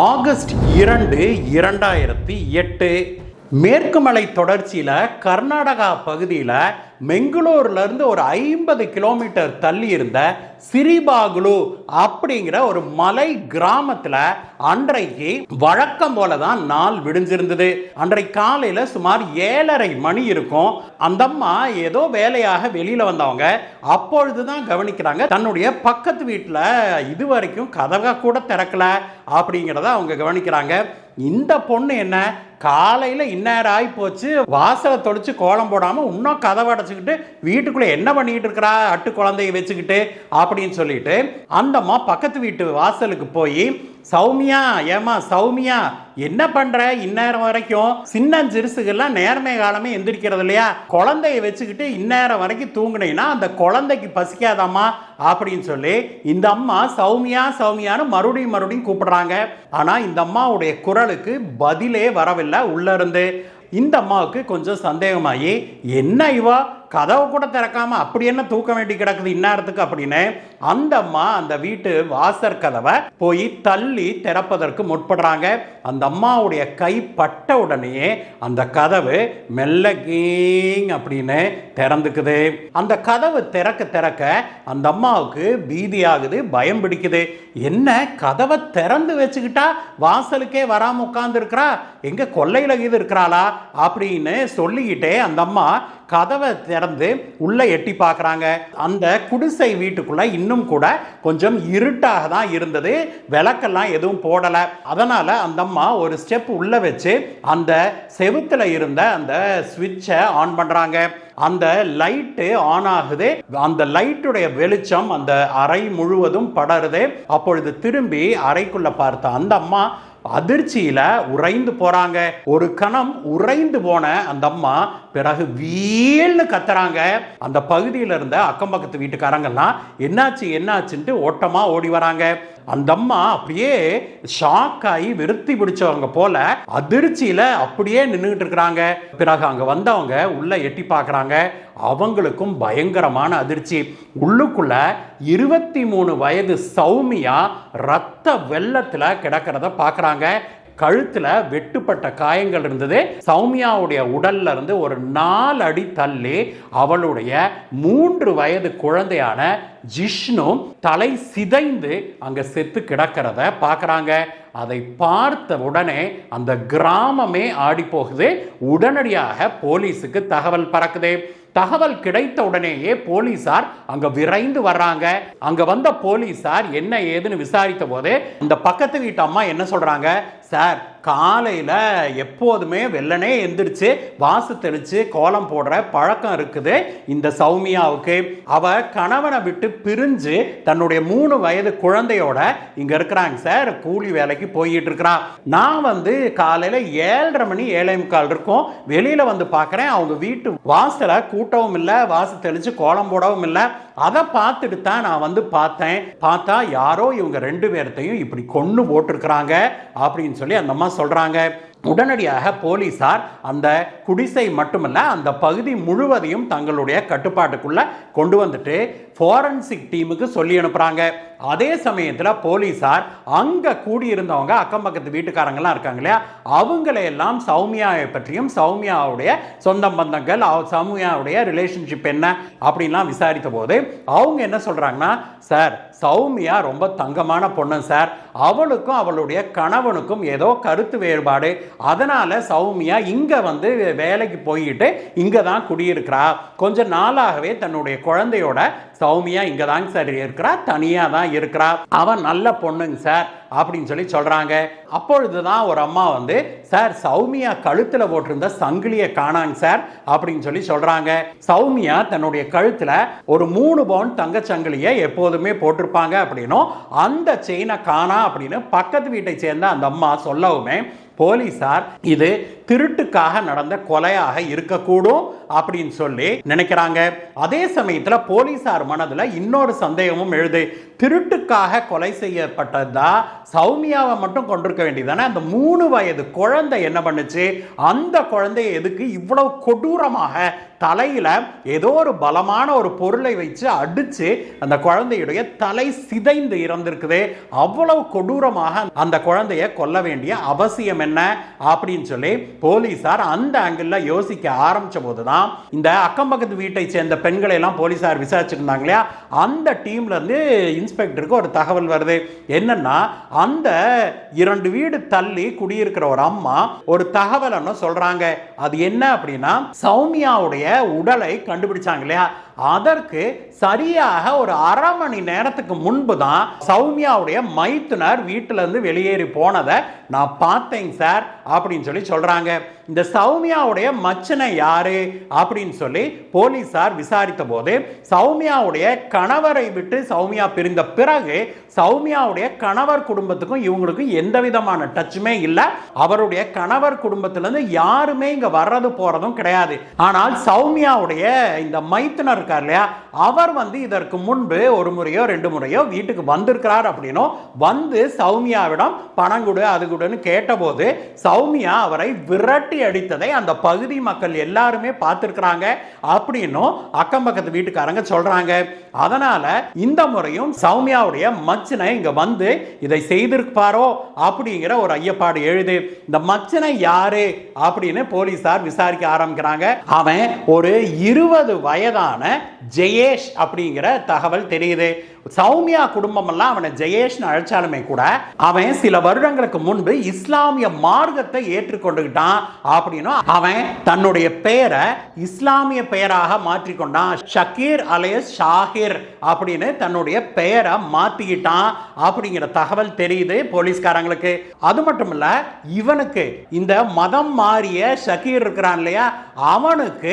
August இரண்டு இரண்டாயிரத்தி எட்டு. மேற்கு மலை தொடர்ச்சியில் கர்நாடகா பகுதியில் மெங்களூர்லேருந்து ஒரு ஐம்பது கிலோமீட்டர் தள்ளி இருந்த சிறிபாகுலு அப்படிங்கிற ஒரு மலை கிராமத்தில் அன்றைக்கு வழக்கம் போல தான் நாள் விடிஞ்சிருந்தது. அன்றைக்கு காலையில் சுமார் ஏழரை மணி இருக்கும். அந்த அம்மா ஏதோ வேலையாக வெளியில் வந்தவங்க அப்பொழுது தான் கவனிக்கிறாங்க தன்னுடைய பக்கத்து வீட்டில் இது வரைக்கும் கதவை கூட திறக்கல அப்படிங்கிறத அவங்க கவனிக்கிறாங்க. இந்த பொண்ணு என்ன? காலையில் இந்நேரம் ஆகி போச்சு வாசலை தொடிச்சு கோலம் போடாமல் இன்னும் கதவை அடைச்சிக்கிட்டு வீட்டுக்குள்ளே என்ன பண்ணிக்கிட்டு இருக்கிறா? அட்டு குழந்தைய வச்சுக்கிட்டு அப்படின்னு சொல்லிட்டு அந்த அம்மா பக்கத்து வீட்டு வாசலுக்கு போய் சௌமியா ஏமா சௌமியா என்ன பண்ற? இந்நேரம் வரைக்கும் சின்ன சிறுசுகள்லாம் நேர்மை காலமே எந்திரிக்கிறது இல்லையா? குழந்தைய வச்சுக்கிட்டு இந்நேரம் வரைக்கும் தூங்குனீங்கன்னா அந்த குழந்தைக்கு பசிக்காதாம்மா? அப்படின்னு சொல்லி இந்த அம்மா சௌமியா சௌமியான்னு மறுபடியும் மறுபடியும் கூப்பிடுறாங்க. ஆனா இந்த அம்மாவுடைய குரலுக்கு பதிலே வரவில்லை உள்ள இருந்து. இந்த அம்மாவுக்கு கொஞ்சம் சந்தேகமாகி என்ன இவா? கதவை கூட திறக்காமல் அப்படி என்ன தூக்க வேண்டி கிடக்குது இந்நேரத்துக்கு அப்படின்னு அந்த அம்மா அந்த வீட்டு வாசற் கதவை போய் தள்ளி திறப்பதற்கு முற்படுறாங்க. அந்த அம்மாவுடைய கை பட்ட உடனே அந்த கதவு மெல்ல கீங் அப்படின்னு திறந்துக்குது. அந்த கதவு திறக்க திறக்க அந்த அம்மாவுக்கு பீதியாகுது பயம் பிடிக்குது. என்ன கதவை திறந்து வச்சுக்கிட்டா வாசலுக்கே வராம உட்காந்துருக்கிறா எங்கே கொல்லையில் இது இருக்கிறாளா? அப்படின்னு சொல்லிக்கிட்டே அந்த அம்மா கதவை திறந்து உள்ளே எட்டி பார்க்குறாங்க. அந்த குடிசை வீட்டுக்குள்ள இன்னும் கூட கொஞ்சம் இருட்டாக தான் இருந்தது. விளக்கெல்லாம் எதுவும் போடலை. அதனால் அந்த அம்மா ஒரு ஸ்டெப் உள்ளே வச்சு அந்த செவுத்துல இருந்த அந்த சுவிட்சை ஆன் பண்ணுறாங்க. அந்த லைட்டு ஆன் ஆகுது. அந்த லைட்டுடைய வெளிச்சம் அந்த அறை முழுவதும் படருது. அப்பொழுது திரும்பி அறைக்குள்ள பார்த்த அந்த அம்மா அதிர்ச்சியில உறைந்து போறாங்க. ஒரு கணம் உறைந்து போன அந்த அம்மா பிறகு வீல்னு கத்துறாங்க. அந்த பகுதியில் இருந்த அக்கம் பக்கத்து வீட்டுக்காரங்கெல்லாம் என்னாச்சு என்னாச்சுன்ட்டு ஓட்டமாக ஓடி வராங்க. அந்த அம்மா அப்படியே ஷாக் ஆகி விருத்தி பிடிச்சவங்க போல அதிர்ச்சியில அப்படியே நின்றுகிட்டு இருக்கிறாங்க. பிறகு அங்க வந்தவங்க உள்ள எட்டி பார்க்குறாங்க. அவங்களுக்கும் பயங்கரமான அதிர்ச்சி. உள்ளுக்குள்ள இருபத்தி மூணு வயது சௌமியா ரத்த வெள்ளத்துல கிடக்கிறத பார்க்குறாங்க. கழுத்தில் வெட்டுப்பட்ட காயங்கள் இருந்தது. சௌமியாவுடைய உடல்ல இருந்து ஒரு நாலு அடி தள்ளி அவளுடைய மூன்று வயது குழந்தையான ஜிஷ்ணு தலை சிதைந்து அங்க செத்து கிடக்கிறத பார்க்கறாங்க. அதை பார்த்த உடனே அந்த கிராமமே ஆடி போகுது உடனடியாக போலீஸுக்கு தகவல் பறக்குது. தகவல் கிடைத்த உடனேயே போலீசார் அங்க விரைந்து வர்றாங்க. அங்க வந்த போலீசார் என்ன ஏதுன்னு விசாரித்த போது இந்த பக்கத்து வீட்டு அம்மா என்ன சொல்றாங்க? சார் காலையில் எப்போதுமே வெள்ளனே எந்திரிச்சு வாசு தெளித்து கோலம் போடுற பழக்கம் இருக்குது. இந்த சௌமியாவுக்கு அவ கணவனை விட்டு பிரிஞ்சு தன்னுடைய மூணு வயது குழந்தையோட இங்கே இருக்கிறாங்க சார். கூலி வேலைக்கு போயிட்டு இருக்கிறா. நான் வந்து காலையில் ஏழரை மணி ஏழை முக்கால் இருக்கும். வெளியில் வந்து பார்க்குறேன் அவங்க வீட்டு வாசலை கூட்டவும் இல்லை வாசு தெளித்து கோலம் போடவும் இல்லை. அதை பார்த்துட்டு தான் நான் வந்து பார்த்தேன். பார்த்தா யாரோ இவங்க ரெண்டு பேர்த்தையும் இப்படி கொன்று போட்டிருக்கிறாங்க அப்படின்னு சொல்லி அந்த அம்மா சொல்றாங்க. உடனடியாக போலீசார் அந்த குடிசை மட்டுமல்ல அந்த பகுதி முழுவதையும் தங்களுடைய கட்டுப்பாட்டுக்குள்ள கொண்டு வந்துட்டு ஃபாரன்சிக் டீமுக்கு சொல்லி அனுப்புறாங்க. அதே சமயத்தில் போலீஸார் அங்கே கூடியிருந்தவங்க அக்கம் பக்கத்து வீட்டுக்காரங்களாம் இருக்காங்க இல்லையா? அவங்களையெல்லாம் சௌமியாவை பற்றியும் சௌமியாவுடைய சொந்த பந்தங்கள் அவ- சௌமியாவுடைய ரிலேஷன்ஷிப் என்ன அப்படின்லாம் விசாரித்த போது அவங்க என்ன சொல்கிறாங்கன்னா சார் சௌமியா ரொம்ப தங்கமான பொண்ணு சார். அவளுக்கும் அவளுடைய கணவனுக்கும் ஏதோ கருத்து வேறுபாடு. அதனால் சௌமியா இங்கே வந்து வேலைக்கு போயிட்டு இங்கே தான் குடியிருக்கிறா. கொஞ்ச நாளாகவே தன்னுடைய குழந்தையோட சௌமியா இங்க தாங்க சார் இருக்கிறா தனியா தான் இருக்கிறா. அவன் நல்ல பொண்ணுங்க சார் அப்படின்னு சொல்லி சொல்றாங்க. அப்பொழுதுதான் ஒரு அம்மா வந்து சார் சௌமியா கழுத்துல போட்டிருந்த சங்கிலியை காணாங்க சார் அப்படின்னு சொல்லி சொல்றாங்க. சௌமியா தன்னுடைய கழுத்துல ஒரு மூணு பவுன் தங்கச்சங்கிலியை எப்போதுமே போட்டிருப்பாங்க அப்படின்னும் அந்த செயினை காணா அப்படின்னு பக்கத்து வீட்டை சேர்ந்த அந்த அம்மா சொல்லவுமே போலீசார் இது திருட்டுக்காக நடந்த கொலையாக இருக்கக்கூடும் அப்படின்னு சொல்லி நினைக்கிறாங்க. அதே சமயத்துல போலீசார் மனதுல இன்னொரு சந்தேகமும் எழுது. திருட்டுக்காக கொலை செய்யப்பட்டதா சௌமியாவை மட்டும் கொண்டிருக்க வேண்டியதானே அந்த மூணு வயது குழந்தை என்ன பண்ணுச்சு? அந்த குழந்தைய எதுக்கு இவ்வளவு கொடூரமாக தலையில் ஏதோ ஒரு பலமான ஒரு பொருளை வச்சு அடித்து அந்த குழந்தையுடைய தலை சிதைந்து இறந்திருக்குது. அவ்வளவு கொடூரமாக அந்த குழந்தைய கொல்ல வேண்டிய அவசியம் என்ன அப்படின்னு சொல்லி போலீஸார் அந்த ஆங்கிளில் யோசிக்க ஆரம்பிச்சபோது தான் இந்த அக்கம் பக்கத்து வீட்டை சேர்ந்த பெண்களை எல்லாம் போலீசார் விசாரிச்சிருந்தாங்க இல்லையா? அந்த டீம்ல இருந்து இன்ஸ்பெக்டருக்கு ஒரு தகவல் வருது. என்னன்னா அந்த இரண்டு வீடு தள்ளி குடியிருக்கிற ஒரு அம்மா ஒரு தகவல் ஒன்று சொல்றாங்க. அது என்ன அப்படின்னா சௌமியாவுடைய உடலை கண்டுபிடிச்சாங்க இல்லையா? அதற்கு சரியாக ஒரு அரை மணி நேரத்துக்கு முன்பு தான் சௌமியாவுடைய மைத்துனர் வீட்டிலேருந்து வெளியேறி போனதை நான் பார்த்தேங்க சார் அப்படின்னு சொல்லி சொல்கிறாங்க இந்த சௌமியாவுடைய மச்சனை யாரு? அப்படின்னு சொல்லி போலீஸார் விசாரித்த போது சௌமியாவுடைய கணவரை விட்டு சௌமியா பிரிந்த பிறகு சௌமியாவுடைய கணவர் குடும்பத்துக்கும் இவங்களுக்கும் எந்த விதமான டச்சுமே இல்லை. அவருடைய கணவர் குடும்பத்திலேருந்து யாருமே இங்கே வர்றது போகிறதும் கிடையாது. ஆனால் சௌமியாவுடைய இந்த மைத்துனர் இருக்கார் இல்லையா? அவர் வந்து இதற்கு முன்பு ஒரு முறையோ ரெண்டு முறையோ வீட்டுக்கு வந்திருக்கிறார் அப்படின்னும் வந்து சௌமியாவிடம் பணம் கொடு அது கொடுன்னு கேட்டபோது சௌமியா அவரை விரட்டி அடித்ததை அந்த பகுதி மக்கள் எல்லாருமே பார்த்துருக்குறாங்க அப்படின்னும் அக்கம் பக்கத்து வீட்டுக்காரங்க சொல்கிறாங்க அதனால் இந்த முறையும் சௌமியாவுடைய மச்சினை இங்கே வந்து இதை செய்திருப்பாரோ அப்படிங்கிற ஒரு ஐயப்பாடு எழுது. இந்த மச்சினை யாரு அப்படின்னு போலீஸார் விசாரிக்க ஆரம்பிக்கிறாங்க. அவன் ஒரு இருபது வயதான ஜெயேஷ் அப்படிங்கிற தகவல் தெரியுது. சௌமியா குடும்பம் எல்லாம் அவனை ஜெயேஷ்னு அழைச்சாலுமே கூட அவன் சில வருடங்களுக்கு முன்பு இஸ்லாமிய மார்க்கத்தை ஏற்றுக்கொண்டுகிட்டான் அப்படின்னும் அவன் தன்னுடைய பெயரை இஸ்லாமிய பெயராக மாற்றிக்கொண்டான். ஷக்கீர் அலையஸ் ஷாஹிர் அப்படின்னு தன்னுடைய பெயரை மாத்திக்கிட்டான் அப்படிங்கிற தகவல் தெரியுது போலீஸ்காரங்களுக்கு. அது மட்டும் இல்ல இவனுக்கு இந்த மதம் மாறிய ஷக்கீர் இருக்கிறான் இல்லையா? அவனுக்கு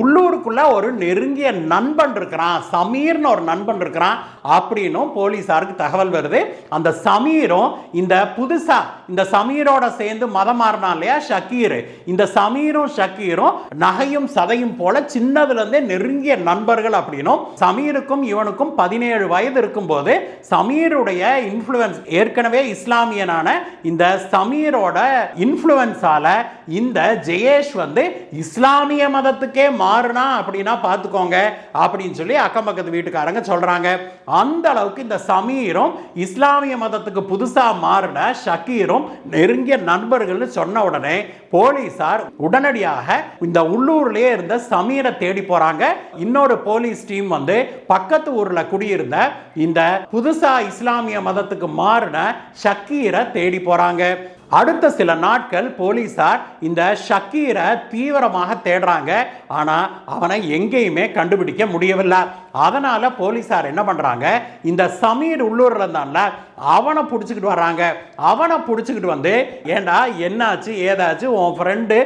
உள்ளூருக்குள்ள ஒரு நெருங்கிய நண்பன் இருக்கிறான். சமீர்னு ஒரு நண்பன் இருக்கிறான். அப்படின்னும் போலீசாருக்கு தகவல் வருது. அந்த சமீரும் இந்த புதுசா இந்த சமீரோட சேர்ந்து மதம் மாறினான் இல்லையா ஷக்கீர். இந்த சமீரும் ஷக்கீரும் நகையும் சதையும் போல சின்னதுல இருந்தே நெருங்கிய நண்பர்கள் அப்படின்னும் சமீருக்கும் இவனுக்கும் பதினேழு வயது இருக்கும்போது சமீருடைய இன்ஃப்ளூயன்ஸ் ஏற்கனவே இஸ்லாமியனான இந்த சமீரோட இன்ஃப்ளூயன்ஸால இந்த ஜெயேஷ் வந்து இஸ்லாமிய மதத்துக்கே மாறினா அப்படின்னா பார்த்துக்கோங்க அப்படின்னு சொல்லி அக்கம் பக்கத்து வீட்டுக்காரங்க சொல்றாங்க. அந்த அளவுக்கு இந்த சமீரும் இஸ்லாமிய மதத்துக்கு புதுசாக மாறின ஷக்கீரும் நெருங்கிய நண்பர்கள்னு சொன்ன உடனே போலீசார் உடனடியாக இந்த உள்ளூர்லேயே இருந்த சமீரை தேடி போறாங்க. இன்னொரு போலீஸ் டீம் வந்து பக்கத்து ஊர்ல குடியிருந்த இந்த புதுசா இஸ்லாமிய மதத்துக்கு மாறின ஷக்கீரை தேடி போறாங்க. அடுத்த சில நாட்கள் போலீஸார் இந்த ஷக்கீரை தீவிரமாக தேடுறாங்க. ஆனால் அவனை எங்கேயுமே கண்டுபிடிக்க முடியவில்லை. அதனால் போலீஸார் என்ன பண்ணுறாங்க இந்த சமீர் உள்ளூரில் இருந்தான்ல அவனை பிடிச்சிக்கிட்டு வர்றாங்க. அவனை பிடிச்சிக்கிட்டு வந்து ஏண்டா என்னாச்சு ஏதாச்சு உன் ஃப்ரெண்டு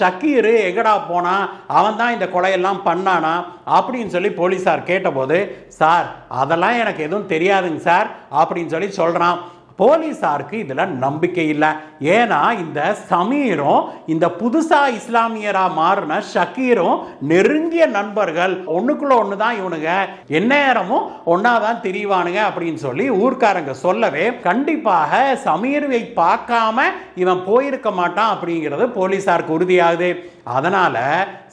ஷக்கீர் எங்கடா போனான் அவன் தான் இந்த கொலையெல்லாம் பண்ணானா? அப்படின்னு சொல்லி போலீஸார் கேட்டபோது சார் அதெல்லாம் எனக்கு எதுவும் தெரியாதுங்க சார் அப்படின்னு சொல்லி சொல்கிறான் போலீஸாருக்கு இதில் நம்பிக்கை இல்லை. ஏன்னா இந்த சமீரும் இந்த புதுசாக இஸ்லாமியராக மாறின ஷக்கீரும் நெருங்கிய நண்பர்கள். ஒன்றுக்குள்ள ஒன்று தான் இவனுங்க. எந்நேரமும் ஒன்றா தான் தெரிவானுங்க அப்படின்னு சொல்லி ஊர்க்காரங்க சொல்லவே கண்டிப்பாக சமீரை பார்க்காம இவன் போயிருக்க மாட்டான் அப்படிங்கிறது போலீஸாருக்கு உறுதியாகுது. அதனால்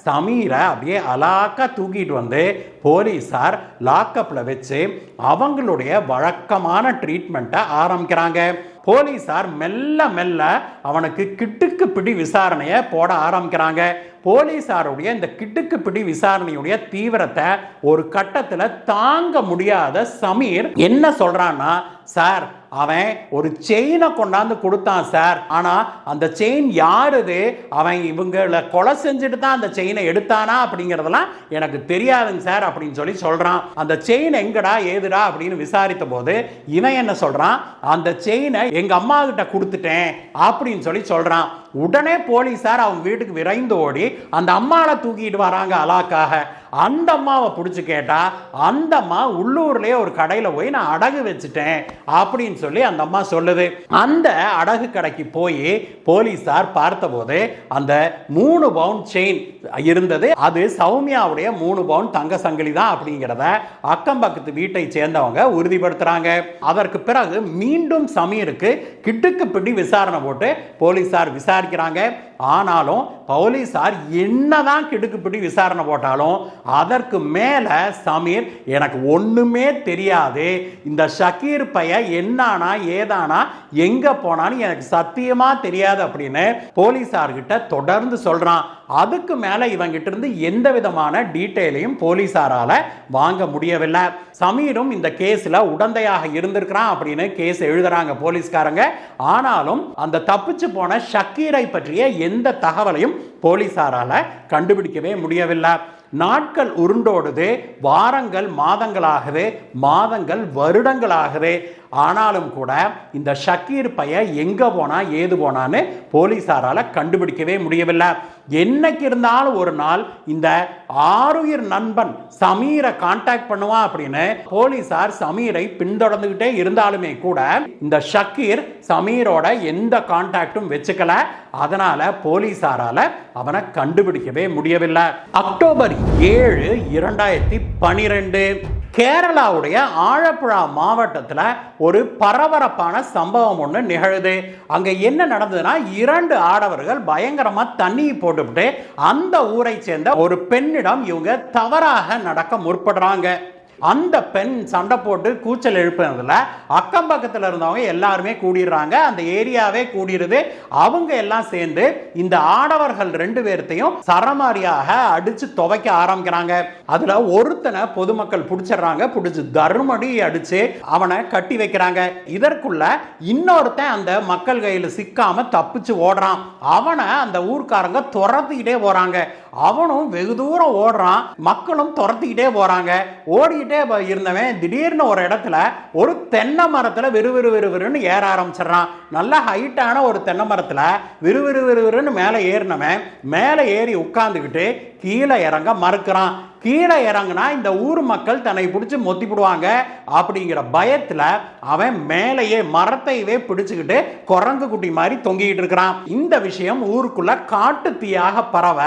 சமீரை அப்படியே அலாக்கா தூக்கிட்டு வந்து போலீஸார் லாக்கப்பில் வச்சு அவங்களுடைய வழக்கமான ட்ரீட்மெண்ட்டை ஆரம்பிக்கிறாங்க. போலீஸார் மெல்ல மெல்ல அவனுக்கு கிட்டுக்கு பிடி விசாரணையை போட ஆரம்பிக்கிறாங்க. போலீஸாருடைய இந்த கிட்டுக்கு பிடி விசாரணையுடைய தீவிரத்தை ஒரு கட்டத்தில் தாங்க முடியாத சமீர் என்ன சொல்கிறான்னா சார் அவன் ஒரு செயினை கொண்டாந்து கொடுத்தான் சார் ஆனால் அந்த செயின் யாருது? அவன் இவங்களை கொலை செஞ்சுட்டு தான் அந்த செயினை எடுத்தானா அப்படிங்கிறதெல்லாம் எனக்கு தெரியாதுங்க சார் அப்படின்னு சொல்லி சொல்கிறான் அந்த செயின் எங்கடா ஏதுடா அப்படின்னு விசாரித்த போது இவன் என்ன சொல்கிறான் அந்த செயினை எங்கள் அம்மா கிட்ட கொடுத்துட்டேன் அப்படின்னு சொல்லி சொல்கிறான் உடனே போலீஸார் அவங்க வீட்டுக்கு விரைந்து ஓடி அந்த அம்மாவை தூக்கிட்டு வராங்க அலாக்காக. அந்த அம்மாவை பிடிச்சி கேட்டால் அந்த அம்மா உள்ளூர்லேயே ஒரு கடையில் போய் நான் அடகு வச்சுட்டேன் அப்படின்னு சொல்லி அந்த அம்மா சொல்லுது. அந்த அடகு கடைக்கு போய் போலீஸார் பார்த்தபோது அந்த மூணு பவுன் செயின் இருந்தது. அது சௌமியாவுடைய மூணு பவுன் தங்க சங்கிலி தான் அப்படிங்கிறத அக்கம் பக்கத்து வீட்டை சேர்ந்தவங்க உறுதிப்படுத்துகிறாங்க அதற்கு பிறகு மீண்டும் சமீருக்கு கிட்டுக்கு பிடி விசாரணை போட்டு போலீசார் விசாரிக்கிறாங்க ஆனாலும் போலீஸார் என்னதான் கிடுக்குப்பிடி விசாரணை போட்டாலும் அதற்கு மேலே சமீர் எனக்கு ஒன்றுமே தெரியாது. இந்த ஷக்கீர் பைய என்னானா ஏதானா எங்கே போனான்னு எனக்கு சத்தியமாக தெரியாது அப்படின்னு போலீஸார்கிட்ட தொடர்ந்து சொல்கிறான் அதுக்கு மேலே இவங்கிட்ட இருந்து எந்த விதமான டீட்டெயிலையும் போலீஸாரால் வாங்க முடியவில்லை. சமீரும் இந்த கேஸில் உடந்தையாக இருந்திருக்கிறான் அப்படின்னு கேஸ் எழுதுறாங்க போலீஸ்காரங்க. ஆனாலும் அந்த தப்பிச்சு போன ஷக்கீரை பற்றிய எந்த தகவலையும் போலீசாரால கண்டுபிடிக்கவே முடியவில்லை. நாட்கள் உருண்டோடுது வாரங்கள் மாதங்களாகவே மாதங்கள் வருடங்களாகவே. ஆனாலும் கூட இந்த ஷக்கீர் பைய எங்க போனா ஏது போனான்னு போலீசாரால கண்டுபிடிக்கவே முடியவில்லை. என்னைக்கு இருந்தாலும் ஒரு நாள் இந்த ஆறுயிர் நண்பன் சமீரை கான்டாக்ட் பண்ணுவான் அப்படின்னு போலீசார் சமீரை பின்தொடர்ந்துகிட்டே இருந்தாலுமே கூட இந்த ஷக்கீர் சமீரோட எந்த கான்டாக்டும் வச்சுக்கல. அதனால போலீசாரால அவனை கண்டுபிடிக்கவே முடியவில்லை. அக்டோபர் ஏழு இரண்டாயிரத்தி பனிரெண்டு. கேரளாவுடைய ஆழப்புழா மாவட்டத்தில் ஒரு பரபரப்பான சம்பவம் ஒன்று நிகழுது. அங்கே என்ன நடந்ததுன்னா இரண்டு ஆடவர்கள் பயங்கரமாக தண்ணி போட்டுவிட்டு அந்த ஊரை சேர்ந்த ஒரு பெண்ணிடம் இவங்க தவறாக நடக்க முற்படுறாங்க. அந்த பெண் சண்டை போட்டு கூச்சல் எழுப்புனதுல அக்கம் பக்கத்தில் இருந்தவங்க எல்லாருமே கூடிடுறாங்க. அந்த ஏரியாவே கூடிடுது. அவங்க எல்லாம் சேர்ந்து இந்த ஆடவர்கள் ரெண்டு பேர்த்தையும் சரமாரியாக அடிச்சு துவைக்க ஆரம்பிக்கிறாங்க. அதுல ஒருத்தனை பொதுமக்கள் பிடிச்சிடுறாங்க. பிடிச்சி தர்மடி அடிச்சு அவனை கட்டி வைக்கிறாங்க. இதற்குள்ள இன்னொருத்தன் அந்த மக்கள் கையில் சிக்காம தப்பிச்சு ஓடுறான். அவனை அந்த ஊர்க்காரங்க துரத்திக்கிட்டே போறாங்க. அவனும் வெகு தூரம் ஓடுறான். மக்களும் துரத்திக்கிட்டே போறாங்க. ஓடிக்கிட்டே இருந்தவன் திடீர்னு ஒரு இடத்துல ஒரு தென்னை மரத்துல விறுவிறு விறுவிறுன்னு ஏற ஆரம்பிச்சிடுறான். நல்ல ஹைட்டான ஒரு தென்னை மரத்துல விறுவிறு விறுவிறுன்னு மேலே ஏறினவன் மேலே ஏறி உட்காந்துக்கிட்டு கீழே இறங்க மறுக்கிறான். கீழே இறங்குனா இந்த ஊர் மக்கள் தன்னை பிடிச்சி மொத்தி போடுவாங்க. அப்படிங்கிற பயத்தில் அவன் மேலேயே மரத்தையவே பிடிச்சுக்கிட்டு குரங்கு குட்டி மாதிரி தொங்கிக்கிட்டு இருக்கிறான். இந்த விஷயம் ஊருக்குள்ள காட்டு தீயாக பரவ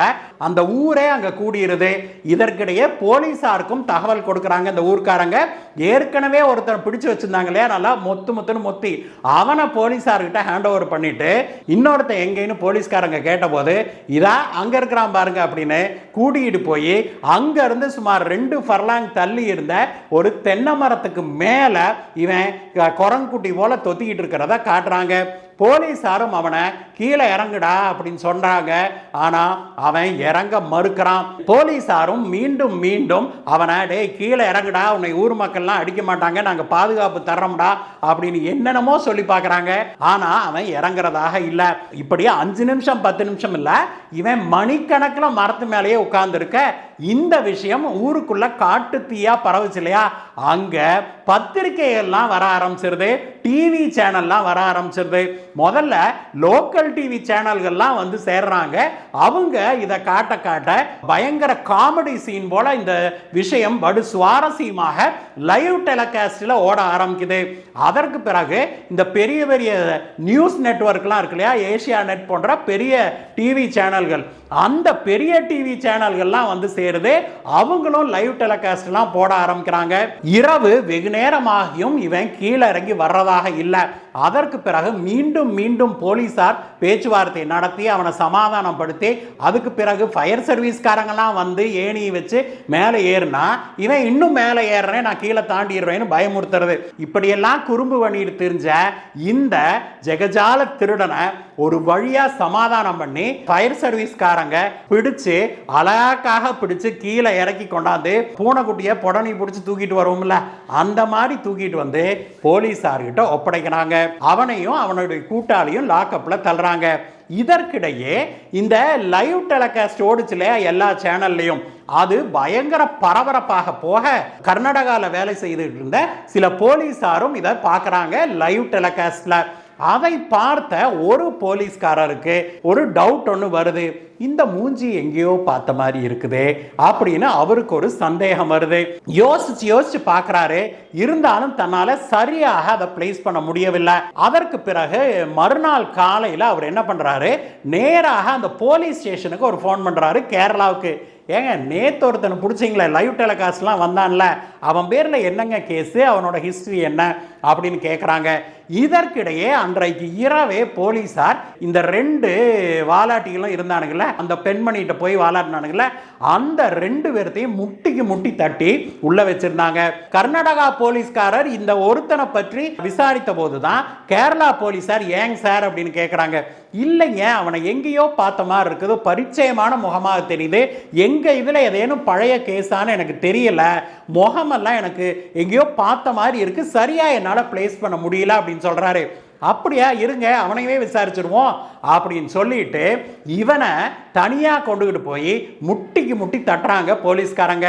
அந்த ஊரே அங்கே கூடியிருது இதற்கிடையே போலீஸாருக்கும் தகவல் கொடுக்குறாங்க இந்த ஊர்க்காரங்க. ஏற்கனவே ஒருத்தர் பிடிச்சு வச்சிருந்தாங்க இல்லையா? நல்லா மொத்து மொத்துன்னு மொத்தி. அவனை போலீசார்கிட்ட ஹேண்ட் ஓவர் பண்ணிட்டு இன்னொருத்தன் எங்கேன்னு போலீஸ்காரங்க கேட்டபோது இதா அங்கே இருக்கிறான் பாருங்க அப்படின்னு கூட்டிகிட்டு போய் அங்கேருந்து சுமார் ரெண்டு ஃபர்லாங் தள்ளி இருந்த ஒரு தென்னை மரத்துக்கு மேலே இவன் குரங்குட்டி போல் தொத்திக்கிட்டு இருக்கிறத காட்டுறாங்க. போலீஸாரும் அவனை கீழே இறங்குடா அப்படின்னு சொல்றாங்க ஆனா அவன் இறங்க மறுக்கிறான். போலீஸாரும் மீண்டும் மீண்டும் அவனை டேய் கீழே இறங்குடா உன்னை ஊர் மக்கள்லாம் அடிக்க மாட்டாங்க நாங்க பாதுகாப்பு தர்றோம்டா அப்படின்னு என்னென்னமோ சொல்லி பார்க்குறாங்க. ஆனா அவன் இறங்குறதாக இல்ல. இப்படியே அஞ்சு நிமிஷம் பத்து நிமிஷம் இல்ல இவன் மணிக்கணக்கில் மரத்து மேலேயே உட்கார்ந்துருக்க. இந்த விஷயம் ஊருக்குள்ள காட்டு தீயா பரவுச்சு இல்லையா? அங்க பத்திரிகை எல்லாம் வர ஆரம்பிச்சிருது. டிவி சேனல்லாம் வர ஆரம்பிச்சிருது. முதல்ல லோக்கல் டிவி சேனல்கள்லாம் வந்து சேர்றாங்க. அவங்க இதை காட்ட காட்ட பயங்கர காமெடி சீன் போல இந்த விஷயம் படு சுவாரஸ்யமாக லைவ் டெலகாஸ்டில் ஓட ஆரம்பிக்குது. அதற்கு பிறகு இந்த பெரிய பெரிய நியூஸ் நெட்வொர்க்லாம் இருக்கு இல்லையா? ஏஷியா நெட் போன்ற பெரிய டிவி சேனல்கள் அந்த பெரிய டிவி சேனல்கள்லாம் வந்து சேருது. அவங்களும் லைவ் டெலிகாஸ்ட்லாம் போட ஆரம்பிக்கிறாங்க. இரவு வெகு நேரமாகியும் இவன் கீழே இறங்கி வர்றதாக இல்லை. அதற்கு பிறகு மீண்டும் மீண்டும் போலீஸார் பேச்சுவார்த்தை நடத்தி அவனை சமாதானப்படுத்தி அதுக்கு பிறகு ஃபயர் சர்வீஸ்காரங்கெல்லாம் வந்து ஏணியை வச்சு மேலே ஏறினா இவன் இன்னும் மேலே ஏறுறேன் நான் கீழே தாண்டிடுறேன்னு பயமுறுத்துறது. இப்படியெல்லாம் குறும்பு பண்ணிட்டு தெரிஞ்ச இந்த ஜெகஜால திருடனை ஒரு வழியாக சமாதானம் பண்ணி ஃபயர் சர்வீஸ்காரங்க பிடிச்சு அழகாக பிடிச்சு கீழே இறக்கி கொண்டாந்து பூனைக்குட்டியை புடனி பிடிச்சி தூக்கிட்டு வருவோம்ல அந்த மாதிரி தூக்கிட்டு வந்து போலீஸார்கிட்ட ஒப்படைக்கிறாங்க. அவனையும் அவனுடைய கூட்டாளியும் லாக்கப்பில் தள்ளுறாங்க. இதற்கிடையே இந்த லைவ் டெலிகாஸ்ட் ஓடுச்சு எல்லா சேனல்லையும் அது பயங்கர பரபரப்பாக போக கர்நாடகாவில் வேலை செய்துட்டு இருந்த சில போலீஸாரும் இதை பார்க்குறாங்க லைவ் டெலிகாஸ்ட்ல அதை பார்த்த ஒரு போலீஸ்காரருக்கு ஒரு டவுட் ஒன்று வருது. இந்த மூஞ்சி எங்கேயோ பார்த்த மாதிரி இருக்குதே அப்படின்னு அவருக்கு ஒரு சந்தேகம் வருது. யோசிச்சு யோசிச்சு பார்க்குறாரு. இருந்தாலும் தன்னால் சரியாக அதை பிளேஸ் பண்ண முடியவில்லை. அதற்கு பிறகு மறுநாள் காலையில் அவர் என்ன பண்ணுறாரு நேராக அந்த போலீஸ் ஸ்டேஷனுக்கு ஒரு ஃபோன் பண்ணுறாரு கேரளாவுக்கு. ஏங்க நேத்து ஒருத்தனை பிடிச்சிங்களே லைவ் டெலிகாஸ்ட்லாம் வந்தான்ல. அவன் பேரில் என்னங்க கேஸு அவனோட ஹிஸ்ட்ரி என்ன? அப்படின்னு கேட்குறாங்க இதற்கிடையே அன்றைக்கு இரவே போலீஸார் இந்த ரெண்டு வாலாட்டிகளும் இருந்தானுங்கள அந்த பெண்மணிகிட்ட போய் வாலாட்டினானுங்கள அந்த ரெண்டு பேர்த்தையும் முட்டிக்கு முட்டி தட்டி உள்ள வச்சிருந்தாங்க. கர்நாடகா போலீஸ்காரர் இந்த ஒருத்தனை பற்றி விசாரித்த போதுதான் கேரளா போலீஸார் ஏங் சார் அப்படின்னு கேட்குறாங்க இல்லைங்க அவனை எங்கேயோ பார்த்த மாதிரி இருக்குது பரிச்சயமான முகமாக தெரியுது. எங்க இதுல ஏதேனும் பழைய கேஸான்னு எனக்கு தெரியல. முகமெல்லாம் எனக்கு எங்கேயோ பார்த்த மாதிரி இருக்கு. சரியா என்னால் பிளேஸ் பண்ண முடியல அப்படின்னு சொல்றாரு. அப்படியா இருங்க அவனையவே விசாரிச்சிருவோம். அப்படின்னு சொல்லிட்டு இவனை தனியாக கொண்டுகிட்டு போய் முட்டிக்கு முட்டி தட்டுறாங்க போலீஸ்காரங்க.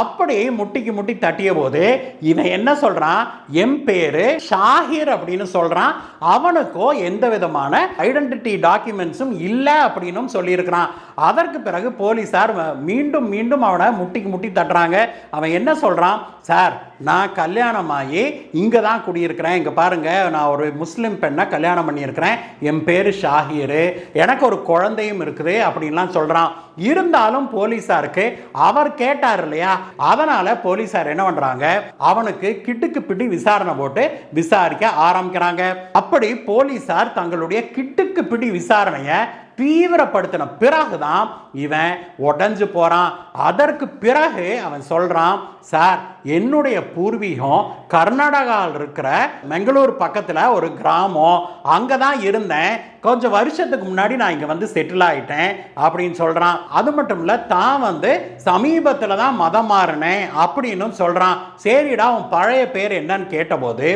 அப்படி முட்டிக்கு முட்டி தட்டிய போது இவன் என்ன சொல்கிறான் என் பேரு ஷாஹிர் அப்படின்னு சொல்கிறான் அவனுக்கோ எந்த விதமான ஐடென்டிட்டி டாக்குமெண்ட்ஸும் இல்லை அப்படின்னும் சொல்லியிருக்கிறான். அதற்கு பிறகு போலீஸார் மீண்டும் மீண்டும் அவனை முட்டிக்கு முட்டி தட்டுறாங்க. அவன் என்ன சொல்கிறான் சார் நான் கல்யாணம் ஆகி இங்கே தான் குடியிருக்கிறேன். இங்கே பாருங்கள் நான் ஒரு முஸ்லீம் பெண்ணை கல்யாணம் பண்ணியிருக்கிறேன். என் பேர் ஷாஹீர் எனக்கு ஒரு குழந்தையும் இருக்குது அப்படின்லாம் சொல்கிறான் இருந்தாலும் போலீஸாருக்கு அவர் கேட்டார் இல்லையா? அதனால போலீஸார் என்ன பண்றாங்க? அவனுக்கு கிட்டுக்கு பிடி விசாரணை போட்டு விசாரிக்க ஆரம்பிக்கிறாங்க. அப்படி போலீஸார் தங்களுடைய கிட்டுக்கு பிடி விசாரணையை தீவிரப்படுத்தின பிறகுதான் இவன் உடஞ்சு போறான். அதற்கு பிறகு அவன் சொல்றான் சார் என்னுடைய பூர்வீகம் கர்நாடகாவில் இருக்கிற பெங்களூர் பக்கத்தில் ஒரு கிராமம். அங்கே தான் இருந்தேன். கொஞ்சம் வருஷத்துக்கு முன்னாடி நான் இங்கே வந்து செட்டில் ஆகிட்டேன் அப்படின்னு சொல்கிறான் அது மட்டும் இல்லை தான் வந்து சமீபத்தில் தான் மதம் மாறினேன் அப்படின்னு சொல்கிறான் சரிடா உன் பழைய பேர் என்னன்னு கேட்டபோது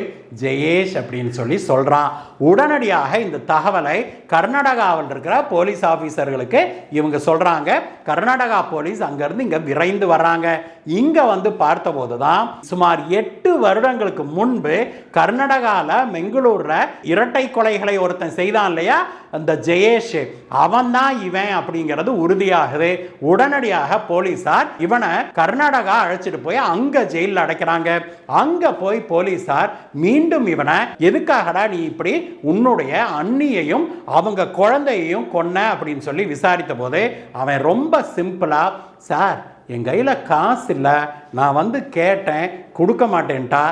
ஜெயேஷ் அப்படின்னு சொல்லி சொல்கிறான் உடனடியாக இந்த தகவலை கர்நாடகாவில் இருக்கிற போலீஸ் ஆஃபீஸர்களுக்கு இவங்க சொல்கிறாங்க கர்நாடகா போலீஸ் அங்கேருந்து இங்கே விரைந்து வர்றாங்க. இங்கே வந்து பார்த்தபோது தான் சுமார் எட்டு வருடங்களுக்கு முன்பு கர்நாடகாவில் மெங்களூரில் இரட்டை கொலைகளை ஒருத்தன் செய்தான் இல்லையா? அந்த ஜெயேஷ். அவன் தான் இவன் அப்படிங்கிறது உறுதியாகுது. உடனடியாக போலீசார் இவனை கர்நாடகா அழைச்சிட்டு போய் அங்க ஜெயிலில் அடைக்கிறாங்க. அங்க போய் போலீசார் மீண்டும் இவனை எதுக்காகடா நீ இப்படி? உன்னுடைய அண்ணியையும் அவங்க குழந்தையையும் கொன்ன? அப்படின்னு சொல்லி விசாரித்த போது அவன் ரொம்ப சிம்பிளா சார் என் கையில் காசு இல்லை நான் வந்து கேட்டேன் கொடுக்க மாட்டேன்ட்டா.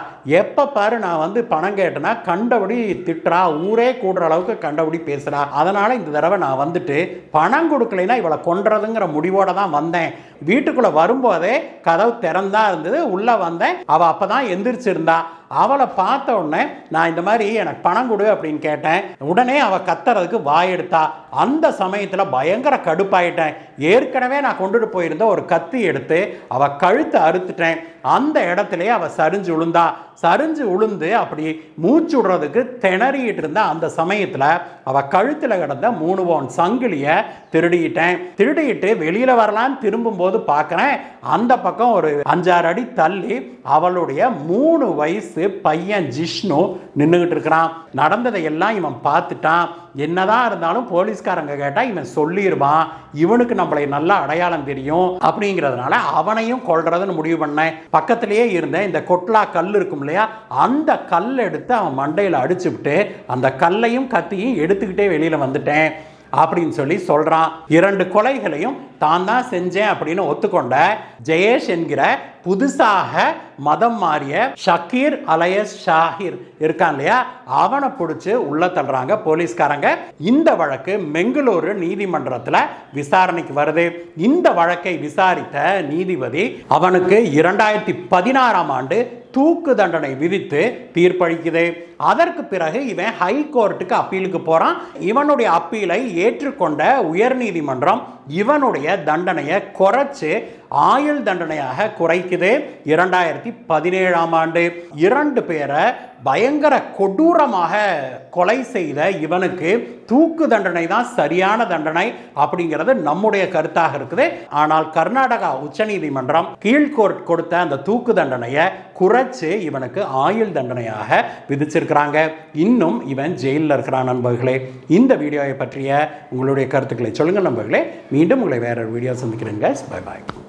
எப்போ பாரு நான் வந்து பணம் கேட்டேன்னா கண்டபடி திட்டுறா ஊரே கூடுற அளவுக்கு கண்டபடி பேசுகிறா அதனால் இந்த தடவை நான் வந்துட்டு பணம் கொடுக்கலைன்னா இவளை கொன்றதுங்கிற முடிவோடு தான் வந்தேன். வீட்டுக்குள்ளே வரும்போதே கதவு திறந்தா இருந்தது உள்ளே வந்தேன். அவள் அப்போ தான் எந்திரிச்சிருந்தா. அவளை பார்த்த உடனே நான் இந்த மாதிரி எனக்கு பணம் கொடு அப்படின்னு கேட்டேன். உடனே அவள் கத்துறதுக்கு வாயெடுத்தா அந்த சமயத்தில் பயங்கர கடுப்பாயிட்டேன். ஏற்கனவே நான் கொண்டுட்டு போயிருந்த ஒரு கத்தி எடுத்து அவள் கழுத்தை அறுத்துட்டேன். அந்த இடத்துலயே அவள் சரிஞ்சு விழுந்தா சரிஞ்சு உளுந்து அப்படி மூச்சு விடுறதுக்கு திணறிட்டு இருந்த அந்த சமயத்தில் அவள் கழுத்தில் கிடந்த மூணு பவுன் சங்கிலியை திருடிட்டேன். திருடிட்டு வெளியில் வரலான்னு திரும்பும்போது பார்க்குறேன் அந்த பக்கம் ஒரு அஞ்சாறு அடி தள்ளி அவளுடைய மூணு வயசு பையன் ஜிஷ்ணு நின்றுக்கிட்டு இருக்கிறான். நடந்ததை எல்லாம் இவன் பார்த்துட்டான். என்னதான் இருந்தாலும் போலீஸ்காரங்க கேட்டால் இவன் சொல்லிடுவான். இவனுக்கு நம்மளை நல்லா அடையாளம் தெரியும் அப்படிங்கிறதுனால அவனையும் கொள்றதுன்னு முடிவு பண்ணேன். பக்கத்திலேயே இருந்த இந்த கொட்லா கல் இருக்கும் இல்லையா? அந்த கல் எடுத்து அவன் மண்டையில் அடிச்சுவிட்டு அந்த கல்லையும் கத்தியும் எடுத்துக்கிட்டே வெளியில் வந்துட்டேன். அப்படின்னு சொல்லி சொல்றான். இரண்டு கொலைகளையும் தான் தான் செஞ்சேன் அப்படின்னு ஒத்துக்கொண்ட ஜெயேஷ் என்கிற புதுசாக மதம் மாறிய ஷக்கீர் அலையஸ் ஷாஹிர் இருக்கான் இல்லையா? அவனை பிடிச்சி உள்ள தள்ளுறாங்க போலீஸ்காரங்க. இந்த வழக்கு மெங்களூரு நீதிமன்றத்தில் விசாரணைக்கு வருது. இந்த வழக்கை விசாரித்த நீதிபதி அவனுக்கு இரண்டாயிரத்தி பதினாறாம் ஆண்டு தூக்கு தண்டனை விதித்து தீர்ப்பளிக்குது. அதற்கு பிறகு இவன் ஹை கோர்ட்டுக்கு அப்பீலுக்கு போகிறான் இவனுடைய அப்பீலை ஏற்றுக்கொண்ட உயர்நீதிமன்றம் இவனுடைய தண்டனையை குறைச்சு ஆயுள் தண்டனையாக குறைக்குது. இரண்டாயிரத்தி பதினேழாம் ஆண்டு இரண்டு பேரை பயங்கர கொடூரமாக கொலை செய்த இவனுக்கு தூக்கு தண்டனை தான் சரியான தண்டனை அப்படிங்கிறது நம்முடைய கருத்தாக இருக்குது. ஆனால் கர்நாடகா உச்சநீதிமன்றம் கீழ்கோர்ட் கொடுத்த அந்த தூக்கு தண்டனையை குறைச்சு இவனுக்கு ஆயுள் தண்டனையாக விதிச்சிருக்கிறாங்க. இன்னும் இவன் ஜெயிலில் இருக்கிறான் நண்பர்களே. இந்த வீடியோவை பற்றிய உங்களுடைய கருத்துக்களை சொல்லுங்கள் நண்பர்களே. மீண்டும் உங்களை வேற வீடியோ சந்திக்கிறேங்க பாய் பாய்